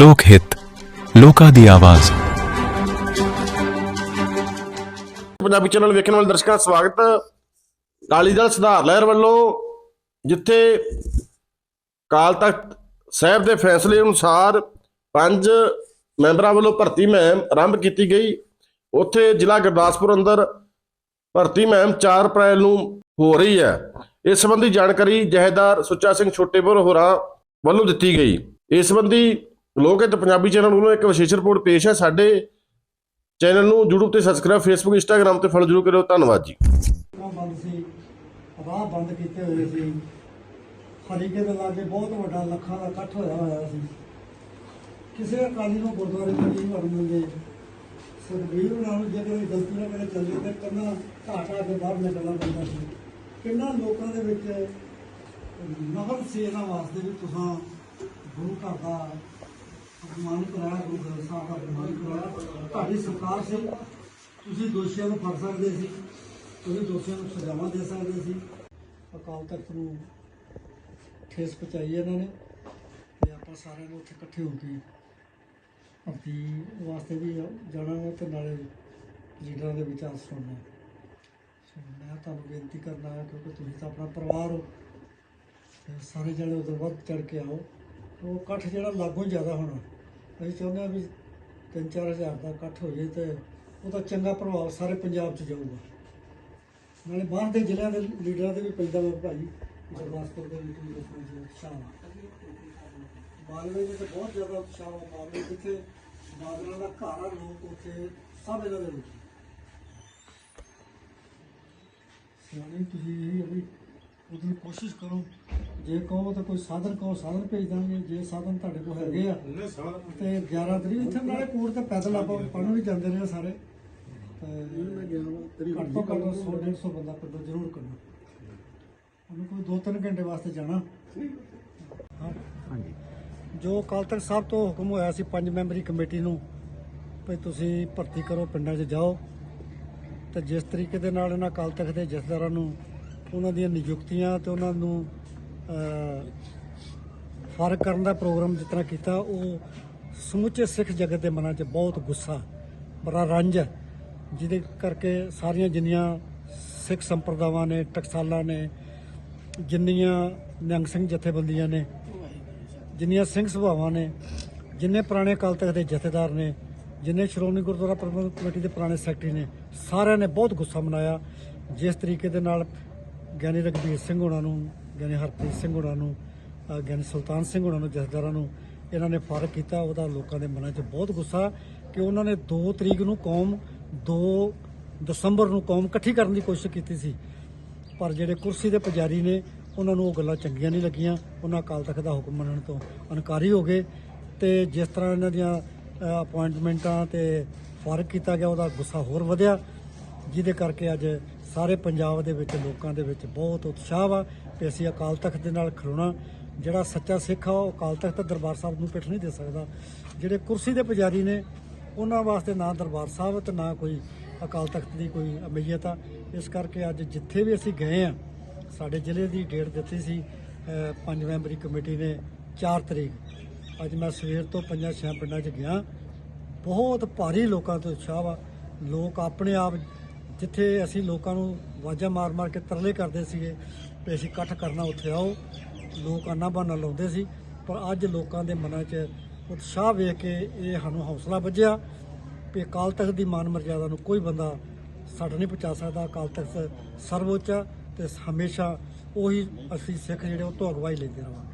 ਲੋਕ ਹਿੱਤ, ਲੋਕਾਂ ਦੀ ਆਵਾਜ਼। ਪੰਜਾਬੀ ਚੈਨਲ ਵੇਖਣ ਵਾਲੇ ਦਰਸ਼ਕਾਂ ਦਾ ਸਵਾਗਤ। ਅਕਾਲੀ ਦਲ ਸੁਧਾਰ ਲਹਿਰ ਵੱਲੋਂ ਜਿੱਥੇ ਕਾਲ ਤਖਤ ਸਾਹਿਬ ਦੇ ਫੈਸਲੇ ਅਨੁਸਾਰ ਪੰਜ ਮੈਂਬਰਾਂ ਵੱਲੋਂ ਭਰਤੀ ਮੁਹਿੰਮ ਆਰੰਭ ਕੀਤੀ ਗਈ। ਉੱਥੇ ਜ਼ਿਲ੍ਹਾ ਗੁਰਦਾਸਪੁਰ ਅੰਦਰ ਭਰਤੀ ਮੁਹਿੰਮ 4 ਅਪ੍ਰੈਲ ਨੂੰ ਹੋ ਰਹੀ ਹੈ। ਇਸ ਸੰਬੰਧੀ ਜਾਣਕਾਰੀ ਜਹੇਦਾਰ ਸੁੱਚਾ ਸਿੰਘ ਛੋਟੇਪੁਰ ਹੋਰਾਂ ਵੱਲੋਂ ਦਿੱਤੀ ਗਈ। ਇਸ ਸੰਬੰਧੀ ਲੋਕ ਹਿੱਤ ਪੰਜਾਬੀ ਚੈਨਲ ਵੱਲੋਂ ਇੱਕ ਵਿਸ਼ੇਸ਼ ਰਿਪੋਰਟ ਪੇਸ਼ ਹੈ। ਸਾਡੇ ਚੈਨਲ ਨੂੰ YouTube ਤੇ ਸਬਸਕ੍ਰਾਈਬ Facebook, Instagram ਤੇ ਫੋਲੋ ਜਰੂਰ ਕਰਿਓ। ਧੰਨਵਾਦ ਜੀ। ਬੰਦ ਸੀ ਰਾਹ ਬੰਦ ਕੀਤੇ ਹੋਏ ਸੀ। ਹਰੀਕੇ ਦੇ ਲਾਗੇ ਬਹੁਤ ਵੱਡਾ ਲੱਖਾਂ ਦਾ ਇਕੱਠ ਹੋਇਆ ਹੋਇਆ ਸੀ। ਕਿਸੇ ਅਕਾਲੀ ਨੂੰ ਗੁਰਦੁਆਰੇ ਵਿੱਚ ਨਹੀਂ ਵੜਨ ਦਿੰਦੇ। ਸੁਖਬੀਰ ਉਹਨਾਂ ਜੇ ਕੋਈ ਗਲਤੀ ਨਾਲ ਕਦੇ ਚੱਲੇ ਤੇ ਕੰਨਾ ਘਾਟਾ ਕੇ ਬਾਹਰ ਨਿਕਲਣਾ ਪੈਂਦਾ ਸੀ। ਕਿੰਨਾ ਲੋਕਾਂ ਦੇ ਵਿੱਚ ਨਫ਼ਰਤ ਸੀ ਵਾਸਤੇ ਵੀ ਤੁਸੀਂ ਗੁਰੂ ਘਰ ਦਾ ਅਪਮਾਨ ਕਰਾਇਆ ਗੁਰੂ ਗ੍ਰੰਥ ਸਾਹਿਬ ਦਾ ਅਪਮਾਨ ਕਰਾਇਆ ਤੁਹਾਡੀ ਸਰਕਾਰ ਸੀ ਤੁਸੀਂ ਦੋਸ਼ੀਆਂ ਨੂੰ ਫੜ ਸਕਦੇ ਸੀ ਤੁਸੀਂ ਦੋਸ਼ੀਆਂ ਨੂੰ ਸਜ਼ਾਵਾਂ ਦੇ ਸਕਦੇ ਸੀ ਅਕਾਲ ਤਖਤ ਨੂੰ ਠੇਸ ਪਹੁੰਚਾਈ ਇਹਨਾਂ ਨੇ ਤੇ ਆਪਾਂ ਸਾਰਿਆਂ ਨੂੰ ਉੱਥੇ ਇਕੱਠੇ ਹੋ ਕੇ ਭਰਤੀ ਵਾਸਤੇ ਵੀ ਜਾਣਾ ਹੈ ਤੇ ਨਾਲੇ ਲੀਡਰਾਂ ਦੇ ਵਿਚਾਰ ਸੁਣਨਾ ਸੋ ਮੈਂ ਤੁਹਾਨੂੰ ਬੇਨਤੀ ਕਰਨਾ ਹੈ, ਕਿਉਂਕਿ ਤੁਸੀਂ ਤਾਂ ਆਪਣਾ ਪਰਿਵਾਰ ਹੋ ਸਾਰੇ ਜਣੇ ਉਦੋਂ ਵੱਧ ਚੜ ਕੇ ਆਓ। ਉਹ ਇਕੱਠ ਜਿਹੜਾ ਲਾਗੋਂ ਜ਼ਿਆਦਾ ਹੋਣਾ। ਅਸੀਂ ਚਾਹੁੰਦੇ ਹਾਂ ਵੀ 3-4000 ਦਾ ਇਕੱਠ ਹੋ ਜੇ ਤੇ ਉਹਦਾ ਚੰਗਾ ਪ੍ਰਭਾਵ ਸਾਰੇ ਪੰਜਾਬ 'ਚ ਜਾਊਗਾ। ਨਾਲੇ ਬਾਹਰ ਦੇ ਜ਼ਿਲ੍ਹਿਆਂ ਦੇ ਲੀਡਰਾਂ ਤੇ ਵੀ ਪੈਂਦਾ ਵਾ ਭਾਈ, ਗੁਰਦਾਸਪੁਰ ਦੇ ਵਿੱਚ ਵੀ ਲੋਕਾਂ ਦੀ ਉਤਸ਼ਾਹ ਮਾਲਵੇ ਵਿੱਚ ਤਾਂ ਬਹੁਤ ਜ਼ਿਆਦਾ ਉਤਸ਼ਾਹ ਵਾ ਮਾਲਵੇ ਜਿੱਥੇ ਬਾਦਲਾਂ ਦਾ ਘਰ ਆ, ਲੋਕ ਉੱਥੇ ਸਭ ਇਹਨਾਂ ਦੇ ਲੋਕ ਸਿਆਣੇ, ਤੁਸੀਂ ਇਹ ਆ ਵੀ ਉਹਦੀ ਕੋਸ਼ਿਸ਼ ਕਰੋ ਜੇ ਕਹੋ ਤਾਂ ਕੋਈ ਸਾਧਨ ਕਹੋ ਸਾਧਨ ਭੇਜ ਦਾਂਗੇ ਜੇ ਸਾਧਨ ਤੁਹਾਡੇ ਕੋਲ ਹੈਗੇ ਆ ਤੇ 11 ਤਰੀਕ ਇੱਥੇ ਨਾਲੇ ਕੋਰਟ ਤੇ ਪੈਦਲ ਆਪਾਂ ਪੜ੍ਹਨ ਵੀ ਜਾਂਦੇ ਰਹੇ ਸਾਰੇ। ਤੇ ਘੱਟ ਤੋਂ ਘੱਟ 100 150 ਬੰਦਾ ਪਿੰਡੋਂ ਜ਼ਰੂਰ ਕਰਨਾ। ਉਹਨੂੰ ਕੋਈ 2-3 ਘੰਟੇ ਵਾਸਤੇ ਜਾਣਾ। ਹਾਂ। ਹਾਂਜੀ। ਜੋ ਕੱਲ ਤੱਕ ਸਭ ਤੋਂ ਹੁਕਮ ਹੋਇਆ ਸੀ ਪੰਜ ਮੈਂਬਰੀ ਕਮੇਟੀ ਨੂੰ ਵੀ ਤੁਸੀਂ ਭਰਤੀ ਕਰੋ ਪਿੰਡਾਂ 'ਚ ਜਾਓ। ਤੇ ਜਿਸ ਤਰੀਕੇ ਦੇ ਨਾਲ ਇਹਨਾਂ ਅਕਾਲ ਤਖਤ ਦੇ ਜਥੇਦਾਰਾਂ ਨੂੰ ਉਹਨਾਂ ਦੀਆਂ ਨਿਯੁਕਤੀਆਂ ਤੇ ਉਹਨਾਂ ਨੂੰ ਫ਼ਰਕ ਕਰਨ ਦਾ ਪ੍ਰੋਗਰਾਮ ਜਿਸ ਤਰ੍ਹਾਂ ਕੀਤਾ, ਉਹ ਸਮੁੱਚੇ ਸਿੱਖ ਜਗਤ ਦੇ ਮਨਾਂ 'ਚ ਬਹੁਤ ਗੁੱਸਾ, ਬੜਾ ਰੰਜ ਹੈ, ਜਿਹਦੇ ਕਰਕੇ ਸਾਰੀਆਂ ਜਿੰਨੀਆਂ ਸਿੱਖ ਸੰਪਰਦਾਵਾਂ ਨੇ, ਟਕਸਾਲਾਂ ਨੇ, ਜਿੰਨੀਆਂ ਨਿਹੰਗ ਸਿੰਘ ਜਥੇਬੰਦੀਆਂ ਨੇ, ਜਿੰਨੀਆਂ ਸਿੰਘ ਸਭਾਵਾਂ ਨੇ, ਜਿੰਨੇ ਪੁਰਾਣੇ ਅਕਾਲ ਤਖਤ ਦੇ ਜਥੇਦਾਰ ਨੇ, ਜਿੰਨੇ ਸ਼੍ਰੋਮਣੀ ਗੁਰਦੁਆਰਾ ਪ੍ਰਬੰਧਕ ਕਮੇਟੀ ਦੇ ਪੁਰਾਣੇ ਸੈਕਟਰੀ ਨੇ, ਸਾਰਿਆਂ ਨੇ ਬਹੁਤ ਗੁੱਸਾ ਮਨਾਇਆ। ਜਿਸ ਤਰੀਕੇ ਦੇ ਨਾਲ ਗਿਆਨੀ ਰਘਬੀਰ ਸਿੰਘ ਉਹਨਾਂ ਨੂੰ ਗਿਆਨੀ ਹਰਪ੍ਰੀਤ ਸਿੰਘ ਹੋਣਾ ਨੂੰ ਗਿਆਨੀ ਸੁਲਤਾਨ ਸਿੰਘ ਹੋਣਾ ਨੂੰ, ਜਥੇਦਾਰਾਂ ਨੂੰ, ਇਹਨਾਂ ਨੇ ਫ਼ਰਕ ਕੀਤਾ। ਉਹਦਾ ਲੋਕਾਂ ਦੇ ਮਨਾਂ 'ਚ ਬਹੁਤ ਗੁੱਸਾ ਕਿ ਉਹਨਾਂ ਨੇ 2 ਤਰੀਕ ਨੂੰ ਕੌਮ 2 ਦਸੰਬਰ ਨੂੰ ਕੌਮ ਇਕੱਠੀ ਕਰਨ ਦੀ ਕੋਸ਼ਿਸ਼ ਕੀਤੀ ਸੀ। ਪਰ ਜਿਹੜੇ ਕੁਰਸੀ ਦੇ ਪੁਜਾਰੀ ਨੇ, ਉਹਨਾਂ ਨੂੰ ਉਹ ਗੱਲਾਂ ਚੰਗੀਆਂ ਨਹੀਂ ਲੱਗੀਆਂ। ਉਹਨਾਂ ਅਕਾਲ ਤਖਤ ਦਾ ਹੁਕਮ ਮੰਨਣ ਤੋਂ ਇਨਕਾਰੀ ਹੋ ਗਏ। ਤੇ ਜਿਸ ਤਰ੍ਹਾਂ ਇਹਨਾਂ ਦੀਆਂ ਅਪਾਇੰਟਮੈਂਟਾਂ ਤੇ ਫ਼ਰਕ ਕੀਤਾ ਗਿਆ, ਉਹਦਾ ਗੁੱਸਾ ਹੋਰ ਵਧਿਆ। ਜਿਹਦੇ ਕਰਕੇ ਅੱਜ ਸਾਰੇ ਪੰਜਾਬ ਦੇ ਵਿੱਚ, ਲੋਕਾਂ ਦੇ ਵਿੱਚ ਬਹੁਤ ਉਤਸ਼ਾਹ ਵਾ ਕਿ ਅਸੀਂ ਅਕਾਲ ਤਖਤ ਦੇ ਨਾਲ ਖਲੋਣਾ। ਜਿਹੜਾ ਸੱਚਾ ਸਿੱਖ ਆ, ਉਹ ਅਕਾਲ ਤਖਤ ਦਰਬਾਰ ਸਾਹਿਬ ਨੂੰ ਪਿੱਠ ਨਹੀਂ ਦੇ ਸਕਦਾ। ਜਿਹੜੇ ਕੁਰਸੀ ਦੇ ਪੁਜਾਰੀ ਨੇ, ਉਹਨਾਂ ਵਾਸਤੇ ਨਾ ਦਰਬਾਰ ਸਾਹਿਬ ਤੇ ਨਾ ਕੋਈ ਅਕਾਲ ਤਖਤ ਦੀ ਕੋਈ ਅਮੀਅਤ ਆ। ਇਸ ਕਰਕੇ ਅੱਜ ਜਿੱਥੇ ਵੀ ਅਸੀਂ ਗਏ ਆ, ਸਾਡੇ ਜ਼ਿਲ੍ਹੇ ਦੀ ਡੇਟ ਦਿੱਤੀ ਸੀ ਪੰਜ ਮੈਂਬਰੀ ਕਮੇਟੀ ਨੇ 4 ਤਰੀਕ। ਅੱਜ ਮੈਂ ਸਵੇਰ ਤੋਂ ਪੰਜਾਂ ਛੇ ਪਿੰਡਾਂ 'ਚ ਗਿਆ। ਬਹੁਤ ਭਾਰੀ ਲੋਕਾਂ ਤੋਂ ਉਤਸ਼ਾਹ ਵਾ। ਲੋਕ ਆਪਣੇ ਆਪ ਜਿੱਥੇ ਅਸੀਂ ਲੋਕਾਂ ਨੂੰ ਆਵਾਜ਼ਾਂ ਮਾਰ-ਮਾਰ ਕੇ ਤਰਲੇ ਕਰਦੇ ਸੀਗੇ ਵੀ ਅਸੀਂ ਇਕੱਠ ਕਰਨਾ ਉੱਥੇ ਆਓ, ਲੋਕ ਆਨਾ ਬਹਾਨਾ ਲਾਉਂਦੇ ਸੀ, ਪਰ ਅੱਜ ਲੋਕਾਂ ਦੇ ਮਨਾਂ 'ਚ ਉਤਸ਼ਾਹ ਵੇਖ ਕੇ ਇਹ ਸਾਨੂੰ ਹੌਸਲਾ ਵੱਜਿਆ ਵੀ ਅਕਾਲ ਤਖਤ ਦੀ ਮਾਨ ਮਰਜ਼ਾਦਾ ਨੂੰ ਕੋਈ ਬੰਦਾ ਸਾਡਾ ਨਹੀਂ ਪਹੁੰਚਾ ਸਕਦਾ। ਅਕਾਲ ਤਖਤ ਸਰਵਉੱਚ ਆ ਤੇ ਹਮੇਸ਼ਾ ਉਹੀ ਅਸੀਂ ਸਿੱਖ ਜਿਹੜੇ ਉਹ ਤੋਂ ਅਗਵਾਈ ਲੈਂਦੇ ਰਹਾਂਗੇ